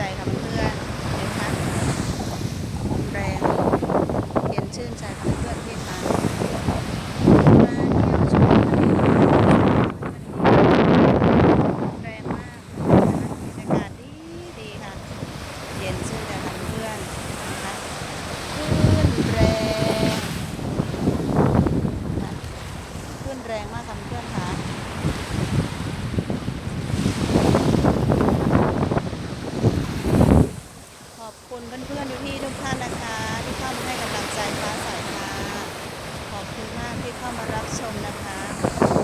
ใจค่ะ เพื่อนๆทุกที่ทุกท่านนะคะ ที่เข้ามาให้กำลังใจฟ้าใสค่ะขอบคุณมากที่เข้ามารับชมนะคะ